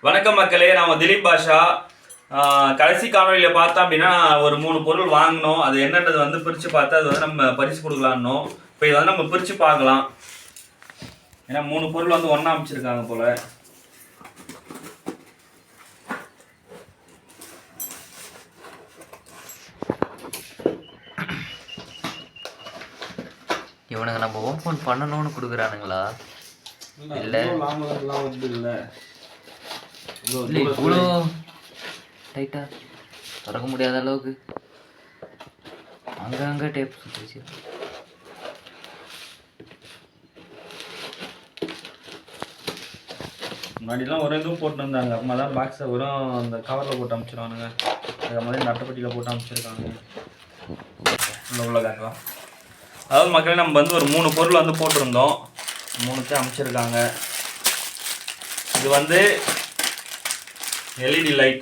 வணக்கம் மக்களே நான் திலீப் பாஷா. ஆஹ் கடைசி காணொலியில் பார்த்தோம் அப்படின்னா ஒரு மூணு பொருள் வாங்கினோம். அது என்னன்றது வந்து பிரித்து பார்த்து அது வந்து நம்ம பரிசு கொடுக்கலான்னோம். இப்போ இதை வந்து நம்ம பிரித்து பார்க்கலாம். ஏன்னா மூணு பொருள் வந்து ஒன்றா அமைச்சிருக்காங்க போல. இவனுங்க நம்ம ஓப்பன் பண்ணணும்னு கொடுக்குறானுங்களா? இல்ல. இல்லை இவ்வளோ டைட்டா திறக்க முடியாத அளவுக்கு அங்கங்க டேப் சுற்றிச்சு முன்னாடிலாம் ஒரு இதுவும் போட்டு இருந்தாங்க. அப்புறமா தான் பாக்ஸை வெறும் அந்த கவரில் போட்டு அமைச்சிருவானுங்க. அதுக்கு மாதிரி இந்த அட்டைப்பட்டியில் போட்டு அமைச்சிருக்காங்க உள்ள உள்ள காட்டலாம் அதாவது மக்களே நம்ம வந்து ஒரு மூணு பொருள் வந்து போட்டிருந்தோம். மூணுத்தையும் அமைச்சிருக்காங்க. இது வந்து எல்இடி லைட்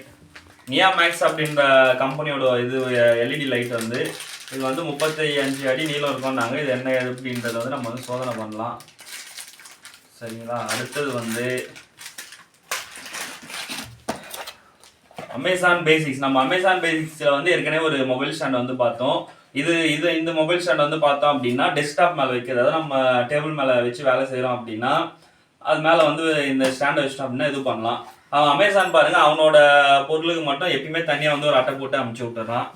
நியா மேக்ஸ் அப்படின்ற கம்பெனியோட இது எல்இடி லைட் வந்து இது வந்து முப்பத்தி அஞ்சு அடி நீளம் இருக்கும்னாங்க. இது என்ன அப்படின்றத வந்து நம்ம வந்து சோதனை பண்ணலாம். சரிங்களா? அடுத்தது வந்து அமேசான் பேசிக்ஸ் நம்ம அமேசான் பேசிக்ஸில் வந்து ஏற்கனவே ஒரு மொபைல் ஸ்டாண்ட் வந்து பார்த்தோம். இது இது இந்த மொபைல் ஸ்டாண்ட் வந்து பார்த்தோம் அப்படின்னா டெஸ்க்டாப் மேலே வைக்கிறது. அதாவது நம்ம டேபிள் மேலே வச்சு வேலை செய்கிறோம் அப்படின்னா அது மேலே வந்து இந்த ஸ்டாண்டை வச்சிட்டோம் அப்படின்னா இது பண்ணலாம். அவன் அமேசான் பாருங்க அவனோட பொருளுக்கு மட்டும் எப்பயுமே தனியாக வந்து ஒரு அட்டை போட்டு அமுச்சு விட்டுறான்.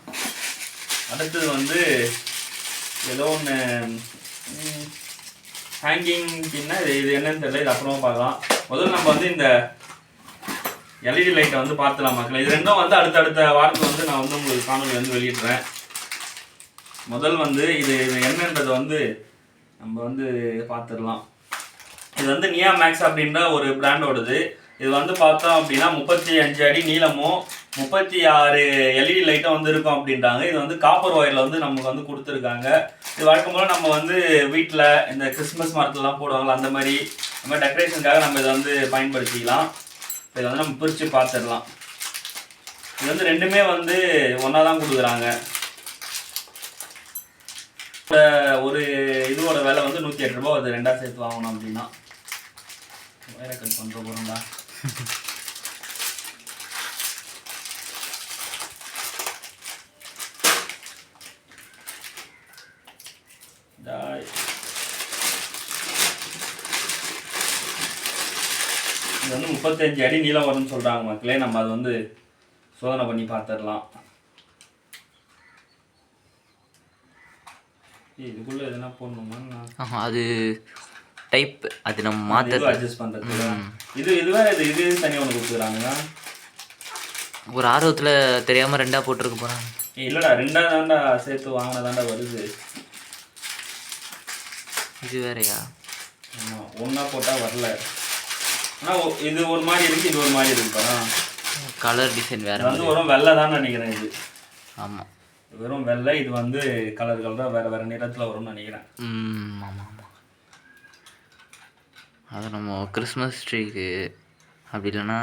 அடுத்தது வந்து ஏதோ ஒன்று ஹேங்கிங் பின்னா இது இது என்னன்னு தெரியல இது அப்புறமா பார்க்கலாம். முதல்ல நம்ம வந்து இந்த எல்இடி லைட்டை வந்து பார்த்துலாம் மக்கள். இது ரெண்டும் வந்து அடுத்தடுத்த வாரத்தில் வந்து நான் வந்து உங்களுக்கு காணொலி வந்து வெளியிடுறேன். முதல் வந்து இது இது என்னன்றதை வந்து நம்ம வந்து பார்த்துடலாம். இது வந்து நியா மேக்ஸ் அப்படின்ற ஒரு பிராண்டோடது இது வந்து பார்த்தோம் அப்படின்னா முப்பத்தி அஞ்சு அடி நீளமும் முப்பத்தி ஆறு எல்இடி லைட்டும் வந்து இருக்கும் அப்படின்றாங்க. இது வந்து காப்பர் ஒயரில் வந்து நமக்கு வந்து கொடுத்துருக்காங்க. இது வழக்கம் போல் நம்ம வந்து வீட்டில் இந்த கிறிஸ்மஸ் மரத்துலலாம் போடுவாங்களா அந்த மாதிரி இந்த மாதிரி டெக்கரேஷனுக்காக நம்ம இதை வந்து பயன்படுத்திக்கலாம். இதை வந்து நம்ம பிரித்து பார்த்துடலாம். இது வந்து ரெண்டுமே வந்து ஒன்றா தான் கொடுக்குறாங்க. ஒரு இதுவோட விலை வந்து நூற்றி எட்டு ரூபா அது ரெண்டாக சேர்த்து வாங்கணும் அப்படின்னா. வேற கட் பண்ணுற போகிறோம்டா டாய் இது வந்து முப்பத்தஞ்சு அடி நீளம் வரும்னு சொல்கிறாங்க மக்களே. நம்ம அது வந்து சோதனை பண்ணி பார்த்துடலாம். இதுக்குள்ளே எதனா போடணுமா அது டைப் அது நம்ம மாற்ற அட்ஜஸ்ட் பண்ணுறது இது இது வேற இது இது தனியாக ஒன்று கொடுத்துக்கிறாங்க ஒரு ஆர்வத்தில் தெரியாமல் ரெண்டாக போட்டிருக்க போகிறாங்க இல்லடா ரெண்டா தாண்டா சேர்த்து வாங்கினதாண்டா வருது. இது வேறயா? ஆமாம் ஒன்றா போட்டால் வரல. ஆனால் இது ஒரு மாதிரி இருக்கு இது ஒரு மாதிரி இருக்கு பாரா கலர் டிசைன் வேற வந்து வெறும் வெள்ளை தான் நினைக்கிறேன் இது. ஆமாம் வெறும் வெள்ளை இது வந்து கலர் கலராக வேற வேற நிறத்தில் வரும்னு நினைக்கிறேன். ஆமாம் அது நம்ம கிறிஸ்மஸ் ட்ரீக்கு அப்படி இல்லைன்னா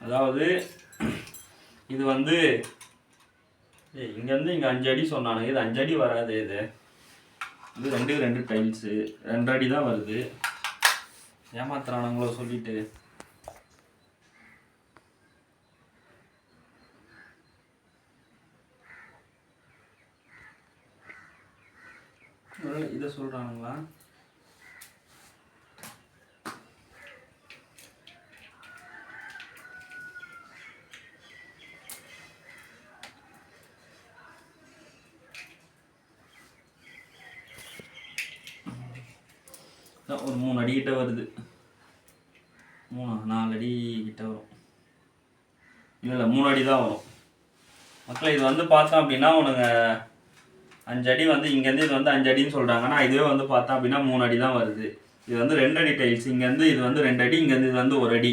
அதாவது இது வந்து ஏய் இங்கேருந்து இங்கே அஞ்சு அடி சொன்னானுங்க. இது அஞ்சு அடி வராது இது. இது ரெண்டு ரெண்டு டைல்ஸு ரெண்டு அடி தான் வருது. ஏமாத்துறானுங்களோ சொல்லிட்டு ஒருவேளை இதை சொல்கிறானுங்களா ஒரு மூணு அடி கிட்ட வருது. மூணு நாலு அடி கிட்ட வரும். இல்லை இல்லை மூணு அடி தான் வரும். மக்களை இது வந்து பார்த்தோம் அப்படின்னா உனக்கு அஞ்சு அடி வந்து இங்கேருந்து இது வந்து அஞ்சு அடின்னு சொல்கிறாங்க ஆனால் இதுவே வந்து பார்த்தோம் அப்படின்னா மூணு அடி தான் வருது. இது வந்து ரெண்டு அடி டைல்ஸ் இங்கேருந்து இது வந்து ரெண்டு அடி இங்கேருந்து இது வந்து ஒரு அடி.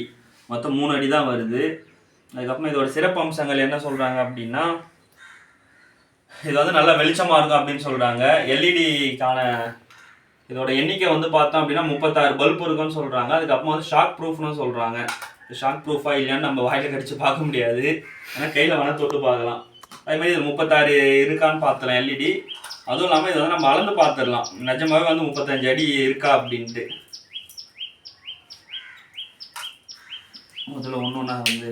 மொத்தம் மூணு அடி தான் வருது. அதுக்கப்புறம் இதோட சிறப்பு அம்சங்கள் என்ன சொல்கிறாங்க அப்படின்னா இது வந்து நல்லா வெளிச்சமாக இருக்கும் அப்படின்னு சொல்கிறாங்க எல்இடிக்கான இதோட எண்ணிக்கை வந்து பார்த்தோம் அப்படின்னா முப்பத்தாறு பல்ப் இருக்குன்னு சொல்கிறாங்க அதுக்கப்புறம் வந்து ஷாக் ப்ரூஃப்னு சொல்கிறாங்க ஷாக் ப்ரூஃபாக இல்லையான்னு நம்ம வாயில் கடிச்சு பார்க்க முடியாது. ஆனால் கையில் வேணால் தொட்டு பார்க்கலாம். அதே மாதிரி இது முப்பத்தாறு இருக்கான்னு பார்த்தலாம் எல்இடி அதுவும் இல்லாமல் இதை வந்து நம்ம அளந்து பார்த்துடலாம். நிஜமாவே வந்து முப்பத்தஞ்சு அடி இருக்கா அப்படின்ட்டு. முதல்ல ஒன்று ஒன்றா வந்து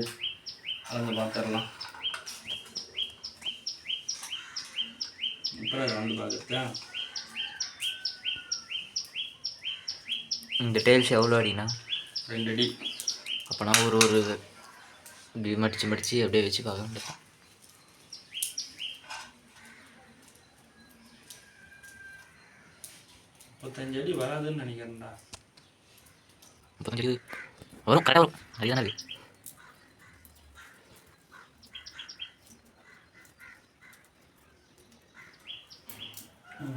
அளந்து பார்த்துடலாம். இப்போ அளந்து பார்க்குறதா இந்த டைல்ஸ் எவ்வளோ அடிண்ணா ரெண்டு அடி. அப்போனா ஒரு ஒரு இப்படி மடித்து மடித்து அப்படியே வச்சு பார்க்க வேண்டியதான் முப்பத்தஞ்சு அடி வராதுன்னு நினைக்கிறேன்டா. முப்பத்தஞ்சு வரும் கரெக்டாக வரும். அதுதானே அது.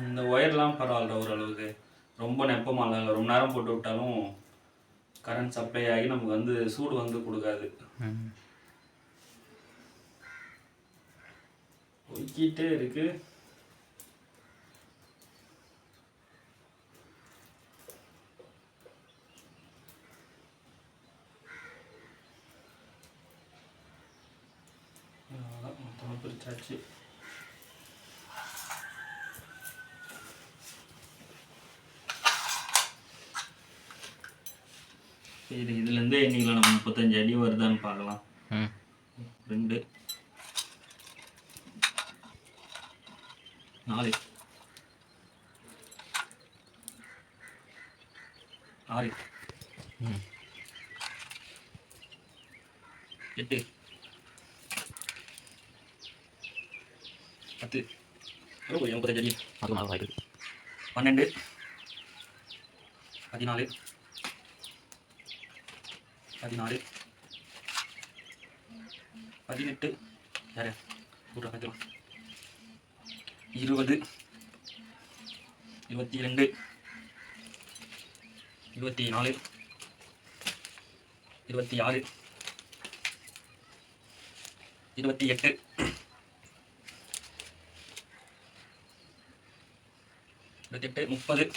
இந்த ஒயர்லாம் பரவாயில்ல ஓரளவுக்கு. ரொம்ப நெப்பமாக இல்லை ரொம்ப நேரம் போட்டு விட்டாலும் கரண்ட் சப்ளை ஆகி நமக்கு வந்து சூடு வந்து கொடுக்காது. ம். ஒய்க்கிட்டே இருக்கு அவ்வளோதான் மொத்தமாக பிரிச்சாச்சு சரி இதுலேருந்தே முப்பத்தஞ்சு அடி வருதான்னு பார்க்கலாம். ரெண்டு. நாலு. ஆறு. எட்டு. பத்து. ஓ முப்பத்தஞ்சு. அடி பன்னெண்டு. பதினாலு. பதினாலு பதினெட்டு. யாரு? ஒரு இருபது. இருபத்தி ரெண்டு இருபத்தி நாலு. இருபத்தி ஆறு. இருபத்தி எட்டு. இருபத்தி எட்டு முப்பது.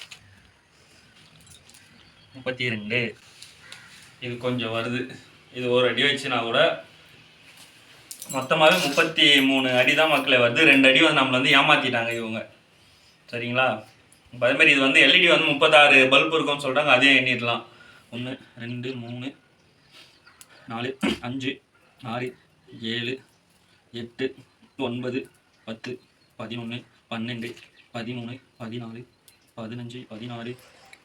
முப்பத்தி ரெண்டு இது கொஞ்சம் வருது. இது ஒரு அடி வச்சுனா கூட மொத்தமாகவே முப்பத்தி மூணு அடி தான் மக்களே வருது. ரெண்டு அடி வந்து நம்மளை வந்து ஏமாற்றிட்டாங்க இவங்க. சரிங்களா? இப்போ இது வந்து எல்இடி வந்து முப்பத்தாறு பல்ப் இருக்கும்னு சொல்கிறாங்க அதே எண்ணிடலாம். ஒன்று ரெண்டு மூணு நாலு அஞ்சு ஆறு ஏழு எட்டு ஒன்பது பத்து பதினொன்று பன்னெண்டு பதிமூணு பதினாலு பதினஞ்சு பதினாறு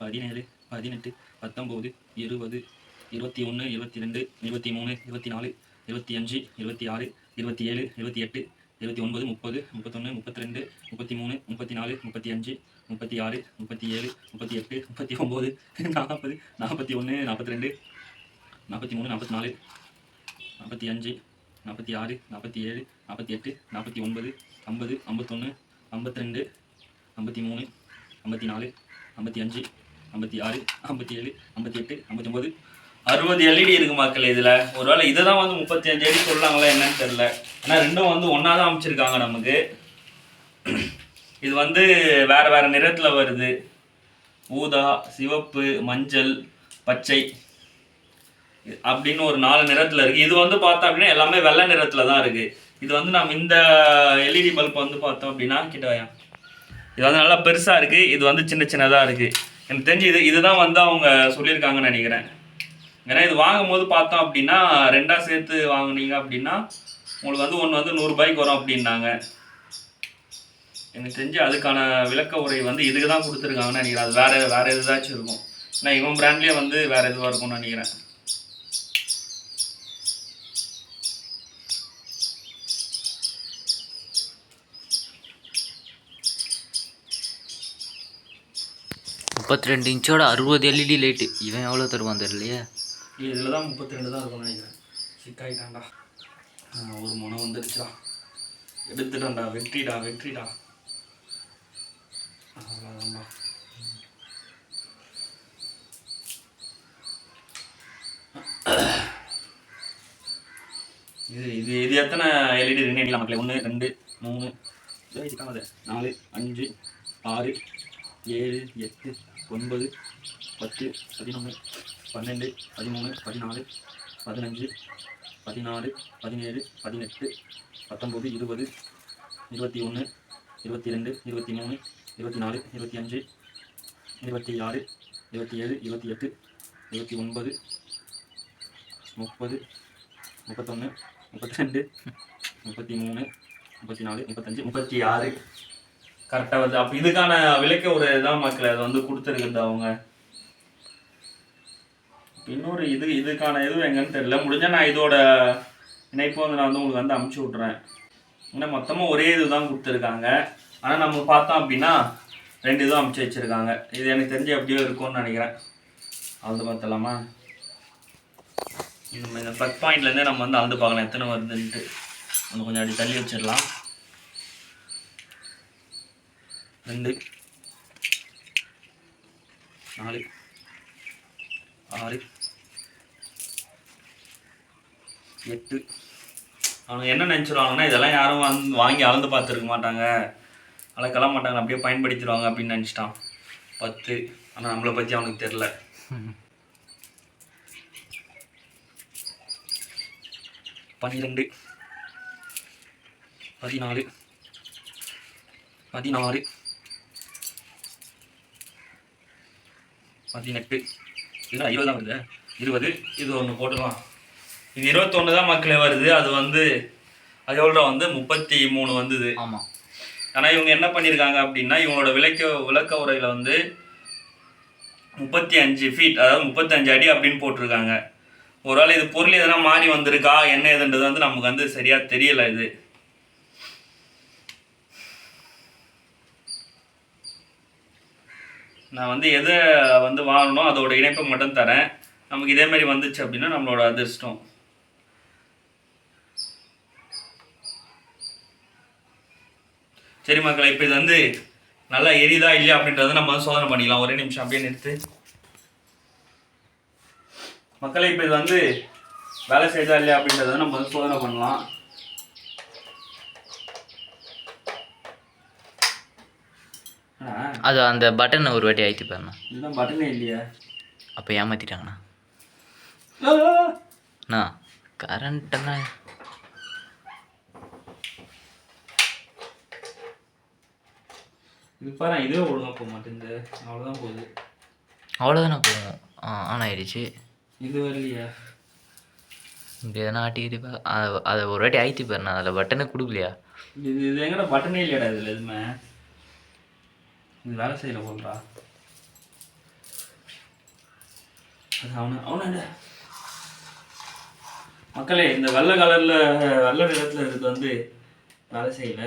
பதினேழு பதினெட்டு பத்தொம்போது இருபது இருபத்தி ஒன்று இருபத்தி ரெண்டு இருபத்தி மூணு இருபத்தி நாலு இருபத்தி அஞ்சு இருபத்தி ஆறு இருபத்தி ஏழு இருபத்தி எட்டு இருபத்தி ஒன்பது முப்பது முப்பத்தொன்று முப்பத்தி ரெண்டு முப்பத்தி மூணு முப்பத்தி நாலு முப்பத்தி அஞ்சு முப்பத்தி ஆறு முப்பத்தி ஏழு முப்பத்தி எட்டு முப்பத்தி ஒம்பது நாற்பது நாற்பத்தி ஒன்று நாற்பத்தி ரெண்டு நாற்பத்தி மூணு நாற்பத்தி நாலு நாற்பத்தி அஞ்சு நாற்பத்தி ஆறு நாற்பத்தி ஏழு நாற்பத்தி எட்டு நாற்பத்தி ஒன்பது ஐம்பது ஐம்பத்தொன்று ஐம்பத்தி ரெண்டு ஐம்பத்தி மூணு ஐம்பத்தி நாலு ஐம்பத்தி அஞ்சு ஐம்பத்தி ஆறு ஐம்பத்தி ஏழு ஐம்பத்தி எட்டு ஐம்பத்தொம்போது அறுபது எல்இடி இருக்கு மக்கள் இதில். ஒருவேளை இதை தான் வந்து முப்பத்தி அஞ்சு அடி சொல்கிறாங்களா என்னன்னு தெரில ஏன்னா ரெண்டும் வந்து ஒன்றா தான் அமைச்சிருக்காங்க நமக்கு. இது வந்து வேறு வேறு நிறத்தில் வருது. ஊதா சிவப்பு மஞ்சள் பச்சை அப்படின்னு ஒரு நாலு நிறத்தில் இருக்குது இது வந்து பார்த்தோம் அப்படின்னா எல்லாமே வெள்ளை நிறத்தில் தான் இருக்குது இது வந்து நம்ம இந்த எல்இடி பல்ப் வந்து பார்த்தோம் அப்படின்னா கிட்டவாயா இது வந்து நல்லா பெருசாக இருக்குது இது வந்து சின்ன சின்னதாக இருக்குது எனக்கு தெரிஞ்சு இது இதுதான் வந்து அவங்க சொல்லியிருக்காங்கன்னு நினைக்கிறேன். ஏன்னா இது வாங்கும் போது பார்த்தோம் அப்படின்னா ரெண்டாக சேர்த்து வாங்குனீங்க அப்படின்னா உங்களுக்கு வந்து ஒன்று வந்து நூறுரூபாய்க்கு வரும் அப்படின்னாங்க. எனக்கு தெரிஞ்சு அதுக்கான விளக்க உரை வந்து இதுக்கு தான் கொடுத்துருக்காங்கன்னு நினைக்கிறேன். அது வேற வேறு எதாச்சும் இருக்கும். ஏன்னா இவன் பிராண்ட்லேயே வந்து வேற எதுவாக இருக்கும்னு நினைக்கிறேன். முப்பத்தி ரெண்டு இன்ச்சோட அறுபது எல்இடி லைட்டு இவன் எவ்வளோ தருவான் தெரியலையே. இதில் தான் முப்பத்தி ரெண்டு தான் இருக்கும்னு நினைக்கிறேன் சிக்காயிட்டான்டா ஒரு முனை வந்துருச்சுடா. எடுத்துட்டான்டா வெற்றிடா வெற்றிடா. அவ்வளோதான்டா இது இது இது எத்தனை எல்இடி ரெண்டு எண்ணிலாம் மக்களே. ஒன்று ரெண்டு மூணு. நாலு அஞ்சு ஆறு ஏழு எட்டு ஒன்பது பத்து பதினொன்று பன்னெண்டு பதிமூணு பதினாலு பதினஞ்சு பதினாறு பதினேழு பதினெட்டு பத்தொம்பது இருபது இருபத்தி ஒன்று இருபத்தி ரெண்டு இருபத்தி மூணு இருபத்தி நாலு இருபத்தி அஞ்சு இருபத்தி ஆறு இருபத்தி ஏழு இருபத்தி எட்டு இருபத்தி ஒன்பது முப்பது முப்பத்தொன்று முப்பத்தி ரெண்டு முப்பத்தி மூணு முப்பத்தி நாலு முப்பத்தஞ்சு முப்பத்தி ஆறு. கரெக்டாக வருது. அப்போ இதுக்கான விலைக்கு ஒரு இதான் மக்கள் அதை வந்து கொடுத்துருக்குது அவங்க இன்னொரு இது இதுக்கான இது எங்கன்னு தெரியல. முடிஞ்சால் நான் இதோட இணைப்பு வந்து நான் வந்து உங்களுக்கு வந்து அமுச்சு விட்றேன் ஏன்னா மொத்தமாக ஒரே இது தான் கொடுத்துருக்காங்க. ஆனால் நம்ம பார்த்தோம் அப்படின்னா ரெண்டு இதுவும் அமுச்சு வச்சுருக்காங்க. இது எனக்கு தெரிஞ்சு எப்படியோ இருக்கும்னு நினைக்கிறேன். அளந்து பார்த்தலாமா நம்ம இந்த பத் பாயிண்ட்லேருந்தே நம்ம வந்து அளந்து பார்க்கலாம். எத்தனை வருதுன்ட்டு. நம்ம கொஞ்சம் அப்படி தள்ளி வச்சிடலாம். ரெண்டு. நாலு. ஆறு. எட்டு அவங்க என்ன நினச்சிருவாங்கன்னா இதெல்லாம் யாரும் வந்து வாங்கி அளந்து பார்த்துருக்க மாட்டாங்க. அளக்கலாம் மாட்டாங்க. அப்படியே பயன்படுத்திடுவாங்க அப்படின்னு நினச்சிட்டான். பத்து. ஆனால் நம்மளை பற்றி அவனுக்கு தெரில பன்னிரெண்டு. பதினாலு. பதினாறு. பதினெட்டு. இதெல்லாம் இருபதாம் தான் வருது. இருபது. இது ஒன்று போட்டுக்கலாம். இது இருபத்தொன்று தான் மக்களே வருது. அது வந்து அது எவ்வளோ வந்து? முப்பத்தி மூணு வந்தது. ஆமாம் ஆனால் இவங்க என்ன பண்ணியிருக்காங்க அப்படின்னா இவங்களோட விளக்க விளக்க உரையில் வந்து முப்பத்தி அஞ்சு ஃபீட் அதாவது முப்பத்தஞ்சு அடி அப்படின்னு போட்டிருக்காங்க. ஒருவேளை இது பொருள் எதனா மாறி வந்திருக்கா? என்ன ஏதுன்றது வந்து நமக்கு வந்து சரியாக தெரியல இது. நான் வந்து எதை வந்து வாங்கணும் அதோட இணைப்பை மட்டும் தரேன். நமக்கு இதே மாதிரி வந்துச்சு அப்படின்னா நம்மளோட அதிர்ஷ்டம். சரி மக்களே இப்போ இது வந்து நல்லா எரியுதா இல்லையா அப்படின்றத நம்ம வந்து சோதனை பண்ணிக்கலாம். ஒரே நிமிஷம் அப்படியே நிறுத்து. மக்களே இப்போ இது வந்து வேலை செய்யுதா இல்லையா அப்படின்றத நம்ம வந்து சோதனை பண்ணலாம். அது அந்த பட்டனை ஒரு வாட்டி அழுத்தி பாருண்ணா. இதுதான் பட்டனே இல்லையா? அப்போ ஏமாத்திட்டாங்கண்ணா. கரண்ட்டெல்லாம் இது பாரு இதுவே ஒழுங்கா போக மாட்டேங்குது அவ்வளோதான் போகுது. அவ்வளோதானே போகும் ஆ ஆன் ஆயிடுச்சு. இது வரலையா? இப்படி எதனா ஆட்டிக்கிட்டு அதை அதை ஒரு வாட்டி அழுத்தி பாருண்ணா அதில் பட்டனே கொடுக்கலையா? இது இது எங்கடா பட்டனே இல்லையாடா இதில் எதுவுமே? இது வேலை செய்யல போல்றா அது அவனு அவனு மக்களே இந்த வெள்ளை கலர்ல வெள்ளை நிறத்துல இருக்கிறது வந்து வேலை செய்யல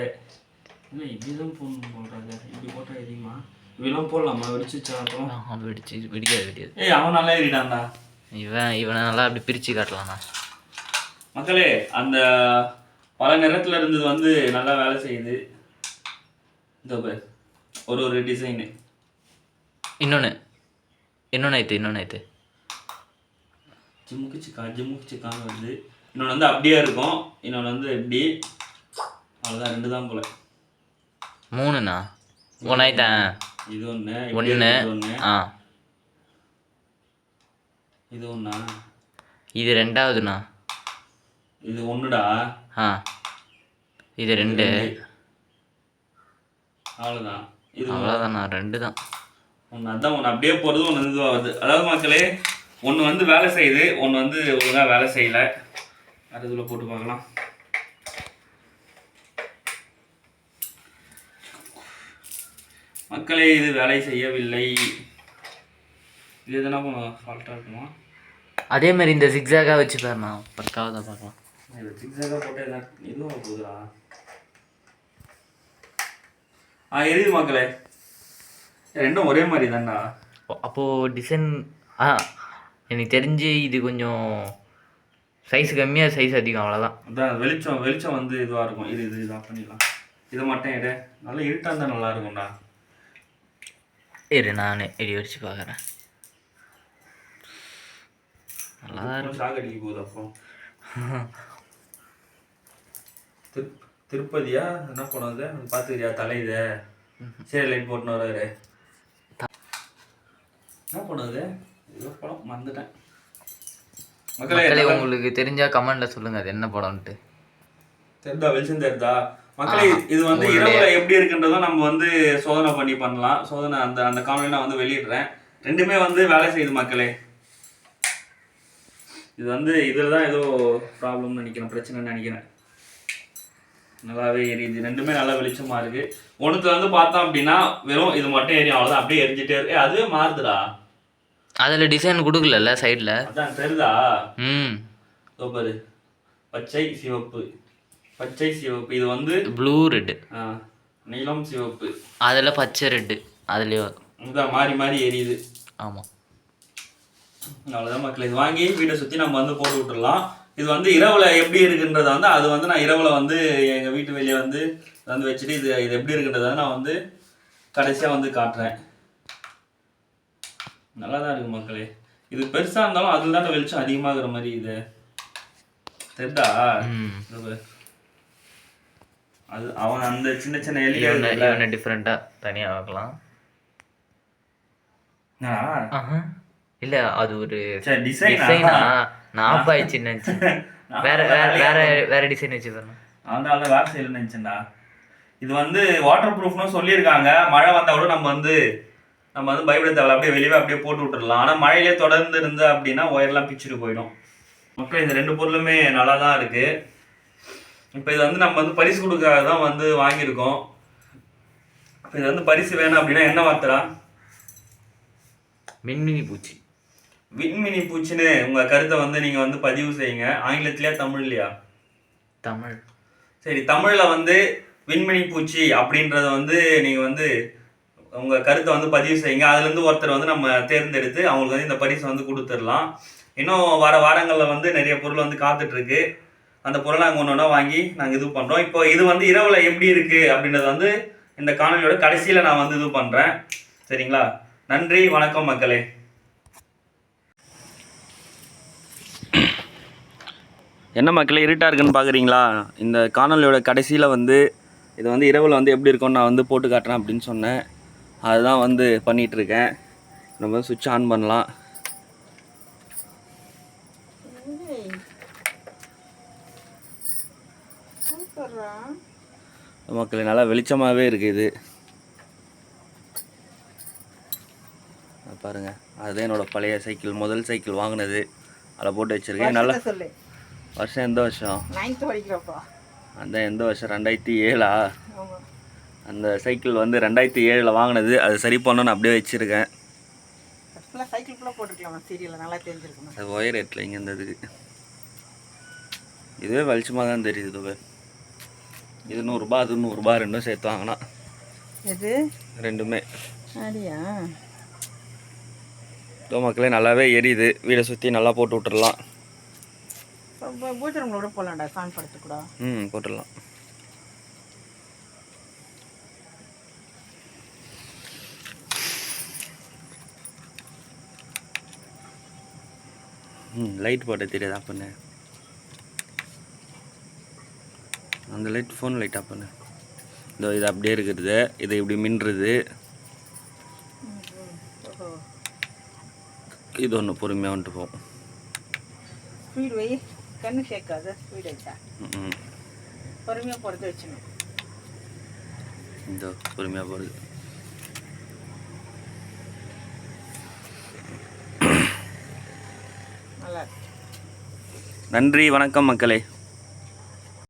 என்ன இப்படிதான் போடணும் போடுறாங்க இப்படி போட்டா எரியுமா? இப்படிலாம் போடலாமா? வெடிச்சுச்சா அப்புறம்? ஆ வெடிச்சு வெடிக்காது வெடிக்காது. ஏய் அவன் நல்லா ஏறிடான்டா இவன் இவனை நல்லா அப்படி பிரித்து காட்டலாம்ண்ணா மக்களே அந்த பல நிறத்துல இருந்தது வந்து நல்லா வேலை செய்யுது. இந்த ஒரு ஒரு டிசைனு இன்னொன்று இன்னொன்று ஆயிட்டு இன்னொன்று ஆயிட்டு ஜிம்முக்கு சிக்கா ஜிம்முக்கு சிக்கான்னு வருது இன்னொன்று வந்து அப்படியே இருக்கும். இன்னொன்று வந்து இப்படி. அவ்வளோதான் ரெண்டு தான் போல. மூணுண்ணா. ஒன்று ஆயிட்டேன் இது ஒன்று ஒன்று ஒன்று ஆ. இது ஒன்றா இது ரெண்டாவதுண்ணா. இது ஒன்றுடா ஆ. இது ரெண்டு. அவ்வளோதான் இது அவ்வளோதாண்ணா ரெண்டு தான் ஒன்று அதான் ஒன்று அப்படியே போகிறது ஒன்று இதுவாக வருது. அதாவது மக்களே ஒன்று வந்து வேலை செய்யுது ஒன்று வந்து ஒழுங்காக வேலை செய்யலை. அது இதில் போட்டு பார்க்கலாம். மக்களே இது வேலை செய்யவில்லை. இது எதனா ஃபால்ட்டாக இருக்குமா? அதே மாதிரி இந்த சிக்ஸாக்காக வச்சு பாருண்ணா பக்காவாக தான் பார்க்கலாம். இது சிக்ஸாக போட்டு எதனா இதுவாக போகுதா ஆ எரியுது மக்களே. ரெண்டும் ஒரே மாதிரி தான்டா. அப்போது டிசைன் ஆ எனக்கு தெரிஞ்சு இது கொஞ்சம் சைஸ் கம்மியாக சைஸ் அதிகம் அவ்வளோதான் அதான் வெளிச்சம் வெளிச்சம் வந்து இதுவாக இருக்கும். இது இது இதாக பண்ணிடலாம். இதை மட்டும் எடு. நல்லா இருட்டாக இருந்தால் நல்லா இருக்கும்டா. இரு நான் இடி வச்சு பார்க்குறேன் நல்லா திரு திருப்பதியா? என்ன அது? பார்த்துக்கிறியா தலை இது? சரி லைட் போட்டுன்னு வராரு. என்ன ஏதோ படம் மறந்துட்டேன். மக்களே உங்களுக்கு தெரிஞ்சால் கமெண்டில் சொல்லுங்கள் அது என்ன படம்ன்ட்டு. தெரிதா வெளிச்சம் தெரிதா மக்களே. இது வந்து இரவுல எப்படி இருக்குன்றதும் நம்ம வந்து சோதனை பண்ணி பண்ணலாம். சோதனை அந்த அந்த காணொலி நான் வந்து வெளியிடுறேன். ரெண்டுமே வந்து வேலை செய்யுது மக்களே. இது வந்து இதில் தான் ஏதோ ப்ராப்ளம்னு நினைக்கிறேன் பிரச்சனைன்னு நினைக்கிறேன். நல்லாவே எரியுது. ரெண்டுமே நல்லா வெளிச்சமா இருக்கு. ஒன்றுத்துல வந்து பார்த்தோம் அப்படின்னா வெறும் இது மட்டும் எரியும். அவ்வளோதான் அப்படியே எரிஞ்சிட்டே இருக்கு. அதுவே மாறுதுடா. அதில் டிசைன் கொடுக்கலல்ல சைடில் அதான் தெரியுதா? ம். இதோ பாரு. பச்சை சிவப்பு. பச்சை சிவப்பு. இது வந்து ப்ளூ ரெட்டு நீலம் சிவப்பு. அதில் பச்சை ரெட்டு அதுலேயும் இதான் மாறி மாறி எரியுது. ஆமாம் அவ்வளோதான் மக்கள் இது வாங்கி வீட்டை சுற்றி நம்ம வந்து போட்டு விட்டுறலாம். இது வந்து இரவுல எப்படி இருக்குன்றத வந்து அது வந்து நான் இரவுல வந்து எங்கள் வீட்டு வெளியே வந்து வந்து வச்சுட்டு இது இது எப்படி இருக்குன்றத நான் வந்து கடைசியாக வந்து காட்டுறேன். நல்லா தான் இருக்கு மக்களே. இது பெருசாக இருந்தாலும் அதில் தான் வெளிச்சம் அதிகமாகிற மாதிரி இது. தெரிதா. அது அவன் அந்த சின்ன சின்ன எலி இவனை டிஃப்ரெண்ட்டாக தனியாக வைக்கலாம் ஆஹா. இல்லை அது ஒரு டிசைனா நான் ஆயிடுச்சுன்னு நினச்சேன். வேற வேற வேற வேற டிசைன் வச்சு பாருங்க அதனால தான் வேறு சைடில் நினச்சேன்டா. இது வந்து வாட்டர் ப்ரூஃப்னு சொல்லியிருக்காங்க. மழை வந்தால் கூட நம்ம வந்து நம்ம வந்து பயப்பட தேவையில்ல அப்படியே வெளியே அப்படியே போட்டு விட்டுறலாம். ஆனால் மழையிலே தொடர்ந்து இருந்து அப்படின்னா ஒயர்லாம் பிச்சுட்டு போயிடும். மக்கள் இந்த ரெண்டு பொருளுமே நல்லா தான் இருக்கு. இப்போ இது வந்து நம்ம வந்து பரிசு கொடுக்க தான் வந்து வாங்கியிருக்கோம். இப்போ இது வந்து பரிசு வேணும் அப்படின்னா என்ன வார்த்தைடா? மின்மினி பூச்சி. விண்மினி பூச்சின்னு உங்கள் கருத்தை வந்து நீங்கள் வந்து பதிவு செய்யுங்க. ஆங்கிலத்திலயா தமிழ்லையா? தமிழ். சரி தமிழில் வந்து விண்மினி பூச்சி அப்படின்றத வந்து நீங்கள் வந்து உங்கள் கருத்தை வந்து பதிவு செய்யுங்க. அதுலேருந்து ஒருத்தர் வந்து நம்ம தேர்ந்தெடுத்து அவங்களுக்கு வந்து இந்த பரிசை வந்து கொடுத்துடலாம். இன்னும் வர வாரங்களில் வந்து நிறைய பொருள் வந்து காத்துட்ருக்கு அந்த பொருளை நாங்கள் ஒன்று ஒன்றா வாங்கி நாங்கள் இது பண்ணுறோம் இப்போ இது வந்து இரவில் எப்படி இருக்குது அப்படின்றத வந்து இந்த காணொலியோட கடைசியில் நான் வந்து இது பண்ணுறேன் சரிங்களா? நன்றி வணக்கம் மக்களே. என்ன மக்களே இருட்டாக இருக்குன்னு பார்க்குறீங்களா இந்த காணொலியோட கடைசியில் வந்து இது வந்து இரவில் வந்து எப்படி இருக்கும்னு நான் வந்து போட்டு காட்டுறேன் அப்படின்னு சொன்னேன். அதுதான் வந்து பண்ணிகிட்ருக்கேன் இருக்கேன். நம்ம சுவிட்ச் ஆன் பண்ணலாம். மக்களே நல்லா வெளிச்சமாகவே இருக்குது இது. அத பாருங்க. அதுதான் என்னோட பழைய சைக்கிள் முதல் சைக்கிள் வாங்கினது. அதில் போட்டு வச்சிருக்கேன். நல்லா வருஷம் எந்த வருஷம்? அந்த எந்த வருஷம்? ரெண்டாயிரத்தி ஏழா? அந்த சைக்கிள் வந்து ரெண்டாயிரத்தி ஏழில் வாங்கினது. அது சரி பண்ணணும்னு அப்படியே வச்சுருக்கேன். அது ஒயர் எட்டில் இங்கே இருந்ததுக்கு இதுவே வெளிச்சமாக தான் தெரியுது இது நூறுரூபா அது நூறுரூபா ரெண்டும் சேர்த்து வாங்கினா. எது? ரெண்டுமே. அப்படியா இதோ மக்களே நல்லாவே எரியுது. வீடை சுற்றி நல்லா போட்டு விட்டுறலாம். பூஜை ரூமில் போகலாம்டா சாமி படத்துக்கு கூட. ம் போட்டுடலாம். ம் லைட் போட்ட தெரியாதா பண்ணு? அந்த லைட் ஃபோன் லைட் ஆஃப் பண்ணு. இதோ இது அப்படியே இருக்கிறது இது இப்படி மின்னுறது. இது ஒன்று பொறுமையாக வந்துட்டு போகும் ஸ்பீடு வை கண்ணு சேர்க்காத ஸ்பீடு வச்சா பொறுமையாக போகிறது வச்சுணும் இந்த பொறுமையாக போகிறது நன்றி வணக்கம் மக்களே.